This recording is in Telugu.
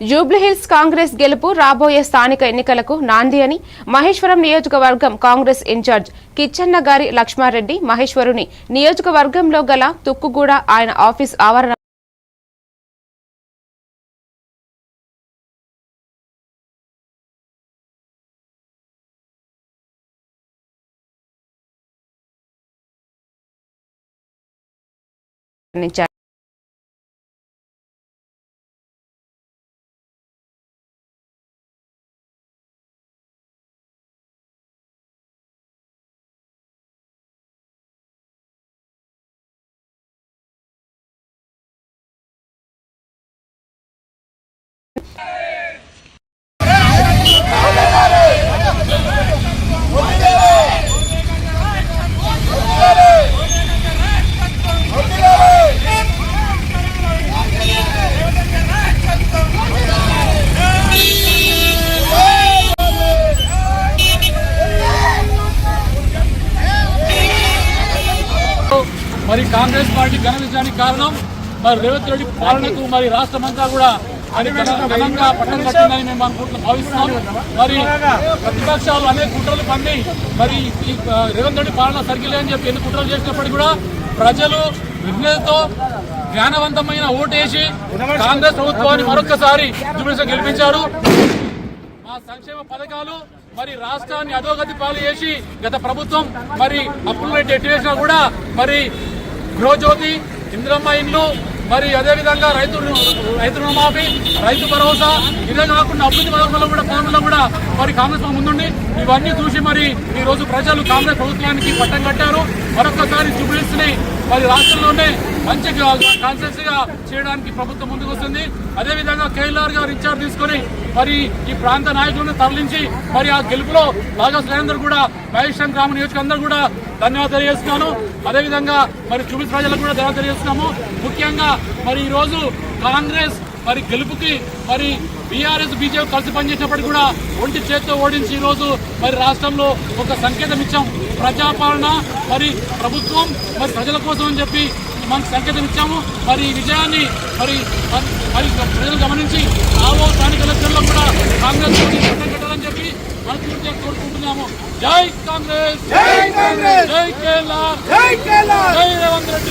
జూబ్లీహిల్స్ కాంగ్రెస్ గెలుపు రాబోయే స్థానిక ఎన్నికలకు నాంది అని మహేశ్వరం నియోజకవర్గం కాంగ్రెస్ ఇన్ఛార్జ్ కిచ్చన్న గారి లక్ష్మారెడ్డి మహేశ్వరుని నియోజకవర్గంలో గల తుక్కుగూడ ఆయన ఆఫీస్ ఆవరణ నిర్ణయించారు మరి కాంగ్రెస్ పార్టీ ఘన విజయానికి కారణం మరి రేవంత్ రెడ్డి పాలనకు మరి రాష్ట్రమంతా కూడా మరి ఘనంగా పట్టం కట్టిందని మేము అనుకుంటున్నాం భావిస్తున్నాం. మరి ప్రతిపక్షాలు అనేక కుట్రలు పండి మరి ఈ రేవంత్ రెడ్డి పాలన సరిగ్గా అని చెప్పి ఎన్ని కుట్రలు చేసినప్పటికీ కూడా ప్రజలు విజ్ఞతతో జ్ఞానవంతమైన ఓటేసి కాంగ్రెస్ ప్రభుత్వాన్ని మరొకసారి జూబ్లీస్లో గెలిపించారు. మా సంక్షేమ పథకాలు మరి రాష్ట్రాన్ని అధోగతి పాలు చేసి గత ప్రభుత్వం మరి అప్పుల రేటు ఎట్టివేసినా కూడా మరి గృహజ్యోతి ఇందిరమ్మ ఇండ్లు మరి అదేవిధంగా రైతు రైతు రుణమాఫీ రైతు భరోసా ఇదే కాకుండా అభివృద్ధి పథకంలో కూడా పనుల్లో కూడా మరి కాంగ్రెస్ ముందుండి. ఇవన్నీ చూసి మరి ఈ రోజు ప్రజలు కాంగ్రెస్ ప్రభుత్వానికి పట్టం కట్టారు. మరొకసారి జూబ్లీస్ మరి రాష్ట్రంలోనే మంచి కాన్సెన్స్ చేయడానికి ప్రభుత్వం ముందుకు వస్తుంది. అదేవిధంగా కేఎల్ఆర్ గారు ఇన్ఛార్జ్ తీసుకొని మరి ఈ ప్రాంత నాయకులను తరలించి మరి ఆ గెలుపులో భాగస్వాములందరూ కూడా మహేశ్వరం గ్రామ నియోజకవర్గం కూడా ధన్యవాదాలు తెలియజేస్తున్నాను. అదేవిధంగా మరి చూపిస్ ప్రజలకు కూడా ధన్యవాదాలు తెలియజేస్తున్నాము. ముఖ్యంగా మరి ఈరోజు కాంగ్రెస్ మరి గెలుపుకి మరి బీఆర్ఎస్ బీజేపీ కలిసి పనిచేసినప్పటికీ కూడా ఒంటి చేత్తో ఓడించి ఈ రోజు మరి రాష్ట్రంలో ఒక సంకేతం ఇచ్చాం. ప్రజాపాలన మరి ప్రభుత్వం మరి ప్రజల కోసం అని చెప్పి మనకు సంకేతం ఇచ్చాము. మరి ఈ విజయాన్ని మరి మరి ప్రజలు గమనించి రాబో స్థానిక ఎలక్షన్లో కూడా కాంగ్రెస్ కట్టాలని చెప్పి మనస్ఫూర్తిగా కోరుకుంటున్నాము. జై కాంగ్రెస్! జై కాంగ్రెస్! జై కేరళ జై రేవంత్ రెడ్డి!